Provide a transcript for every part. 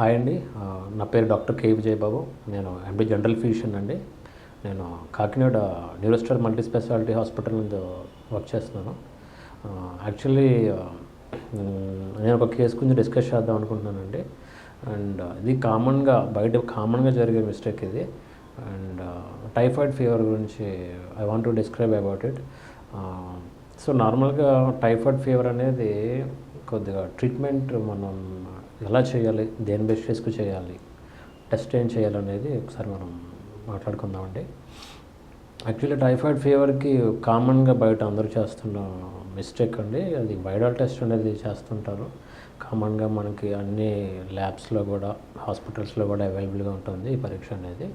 Hi అండి. నా పేరు డాక్టర్ కే విజయబాబు నేను ఎంబీ జనరల్ ఫిజిషియన్ అండి. నేను Kakinada Neurostar multi specialty hospital నుండి వర్క్ చేస్తున్నాను. యాక్చువల్లీ నేను ఒక కేసు గురించి డిస్కస్ చేద్దాం అనుకుంటున్నానండి. అండ్ ఇది కామన్గా బయట కామన్గా జరిగే మిస్టేక్ ఇది. అండ్ టైఫాయిడ్ ఫీవర్ గురించి I want to describe about it. So నార్మల్గా టైఫాయిడ్ ఫీవర్ అనేది కొద్దిగా ట్రీట్మెంట్ మనం ఎలా చేయాలి దేని బేస్ చేసుకు చేయాలి టెస్ట్ ఏం చేయాలనేది ఒకసారి మనం మాట్లాడుకుందామండి. యాక్చువల్లీ టైఫాయిడ్ ఫీవర్కి కామన్గా బయట అందరూ చేస్తున్న మిస్టేక్ అండి. అది వైరల్ టెస్ట్ అనేది చేస్తుంటారు. కామన్గా మనకి అన్ని ల్యాబ్స్లో కూడా హాస్పిటల్స్లో కూడా అవైలబుల్గా ఉంటుంది ఈ పరీక్ష అనేది.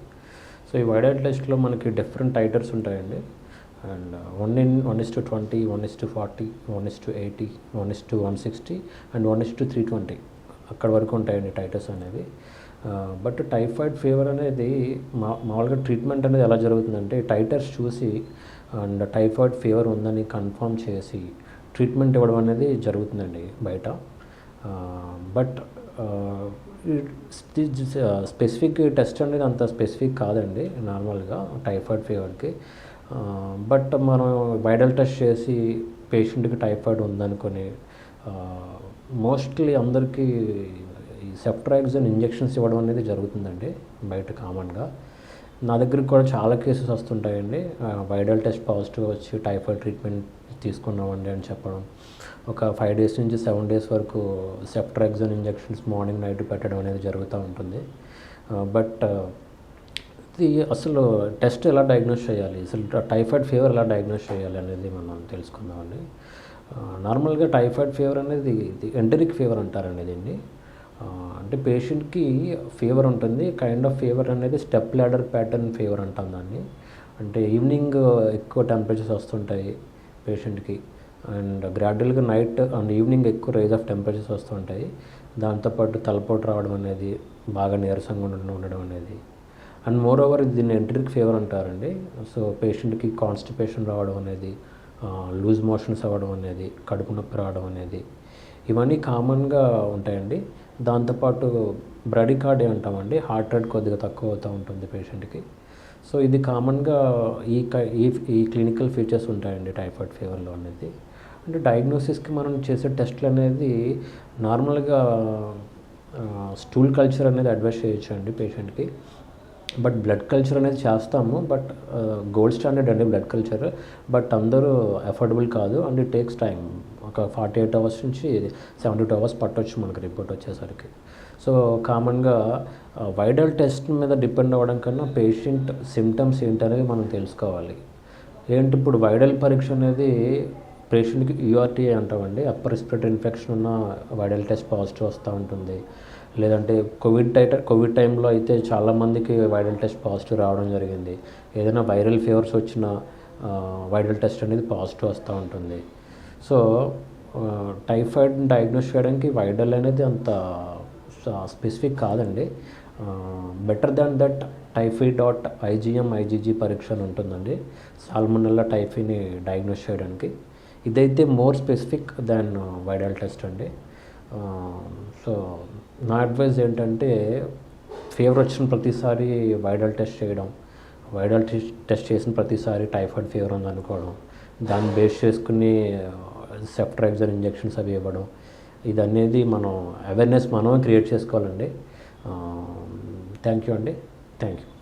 సో ఈ వైరల్ టెస్ట్లో మనకి డిఫరెంట్ టైటర్స్ ఉంటాయండి. And one in one is to twenty one is to forty one is to eighty one is to one sixty and one is to three twenty అక్కడ వరకు ఉంటాయండి టైటర్స్ అనేది but typhoid fever అనేది మా మామూలుగా treatment అనేది ఎలా జరుగుతుందంటే టైటర్స్ చూసి అండ్ టైఫాయిడ్ ఫీవర్ ఉందని కన్ఫర్మ్ చేసి ట్రీట్మెంట్ ఇవ్వడం అనేది జరుగుతుందండి బయట. బట్ స్పెసిఫిక్ టెస్ట్ అనేది అంత స్పెసిఫిక్ కాదండి నార్మల్గా టైఫాయిడ్ ఫీవర్కి. బట్ మనం వైడల్ టెస్ట్ చేసి పేషెంట్కి టైఫాయిడ్ ఉందనుకొని మోస్ట్లీ అందరికీ ఈ సెప్ట్రాక్సిన్ ఇంజెక్షన్స్ ఇవ్వడం అనేది జరుగుతుందండి బయట కామన్గా నా దగ్గరికి కూడా చాలా కేసెస్ వస్తుంటాయండి. వైరల్ టెస్ట్ పాజిటివ్ వచ్చి టైఫాయిడ్ ట్రీట్మెంట్ తీసుకున్నామండి అని చెప్పడం. ఒక ఫైవ్ డేస్ నుంచి సెవెన్ డేస్ వరకు సెప్ట్రాక్సిన్ ఇంజెక్షన్స్ మార్నింగ్ నైట్ పెట్టడం అనేది జరుగుతూ ఉంటుంది. బట్ ఇది అసలు టెస్ట్ ఎలా డయాగ్నోస్ చేయాలి? అసలు టైఫాయిడ్ ఫీవర్ ఎలా డయాగ్నోస్ చేయాలి అనేది మనం తెలుసుకుందామండి. నార్మల్గా టైఫాయిడ్ ఫీవర్ అనేది ఎంటరిక్ ఫీవర్ అంటారండి అండి. అంటే పేషెంట్కి ఫీవర్ ఉంటుంది కైండ్ ఆఫ్ ఫీవర్ అనేది స్టెప్ ల్యాడర్ ప్యాటర్న్ ఫీవర్ అంటాం దాన్ని. అంటే ఈవినింగ్ ఎక్కువ టెంపరేచర్స్ వస్తుంటాయి పేషెంట్కి అండ్ గ్రాడ్యువల్గా నైట్ అండ్ ఈవినింగ్ ఎక్కువ రైజ్ ఆఫ్ టెంపరేచర్స్ వస్తుంటాయి. దాంతోపాటు తలపోటు రావడం అనేది బాగా నీరసంగా ఉండడం ఉండడం అనేది. అండ్ మోర్ ఓవర్ దీన్ని ఎంట్రిక్ ఫీవర్ అంటారండి. సో పేషెంట్కి కాన్స్టిపేషన్ రావడం అనేది లూజ్ మోషన్స్ అవ్వడం అనేది కడుపు నొప్పి రావడం అనేది ఇవన్నీ కామన్గా ఉంటాయండి. దాంతోపాటు బ్రడికార్డే అంటామండి హార్ట్ రేట్ కొద్దిగా తక్కువ అవుతూ ఉంటుంది పేషెంట్కి. సో ఇది కామన్గా ఈ ఈ ఈ క్లినికల్ ఫీచర్స్ ఉంటాయండి టైఫాయిడ్ ఫీవర్లో అనేది. అంటే డయాగ్నోసిస్కి మనం చేసే టెస్ట్లు అనేది నార్మల్గా స్టూల్ కల్చర్ అనేది అడ్వైస్ చేయొచ్చు అండి పేషెంట్కి. బట్ బ్లడ్ కల్చర్ అనేది చేస్తాము బట్ గోల్డ్ స్టాండర్డ్ అండి బ్లడ్ కల్చర్ బట్ అందరూ అఫోర్డబుల్ కాదు అండ్ ఇట్ టేక్స్ టైం. ఒక ఫార్టీ ఎయిట్ అవర్స్ నుంచి సెవెంటీ టూ అవర్స్ పట్టొచ్చు మనకి రిపోర్ట్ వచ్చేసరికి. సో కామన్గా వైడల్ టెస్ట్ మీద డిపెండ్ అవ్వడం కన్నా పేషెంట్ సిమ్టమ్స్ ఏంటనేది మనం తెలుసుకోవాలి. ఏంటి ఇప్పుడు వైడల్ పరీక్ష అనేది పేషెంట్కి యూఆర్టీఏ అంటామండి అప్పర్ రెస్పిరేటరీ ఇన్ఫెక్షన్ ఉన్న వైడల్ టెస్ట్ పాజిటివ్ వస్తూ ఉంటుంది. లేదంటే కోవిడ్ టైట కోవిడ్ టైంలో అయితే చాలామందికి వైరల్ టెస్ట్ పాజిటివ్ రావడం జరిగింది. ఏదైనా వైరల్ ఫీవర్స్ వచ్చిన వైరల్ టెస్ట్ అనేది పాజిటివ్ వస్తూ ఉంటుంది. సో టైఫాయిడ్ డయాగ్నోస్ చేయడానికి వైరల్ అనేది అంత స్పెసిఫిక్ కాదండి. Better than that typhi dot IgM IgG పరీక్ష అని ఉంటుందండి. సాల్మనల్లా టైఫీని డయాగ్నోస్ చేయడానికి. ఇదైతే more specific than viral test అండి. సో నా అడ్వైజ్ ఏంటంటే ఫీవర్ వచ్చిన ప్రతిసారి వైరల్ టెస్ట్ చేయడం వైరల్ టెస్ట్ చేసిన ప్రతిసారి టైఫాయిడ్ ఫీవర్ ఉందనుకోవడం దాన్ని బేస్ చేసుకుని సెప్ట్రాక్సన్ ఇంజెక్షన్స్ అవి ఇవ్వడం ఇది అనేది మనం అవేర్నెస్ మనమే క్రియేట్ చేసుకోవాలండి. థ్యాంక్ యూ అండి. Thank you.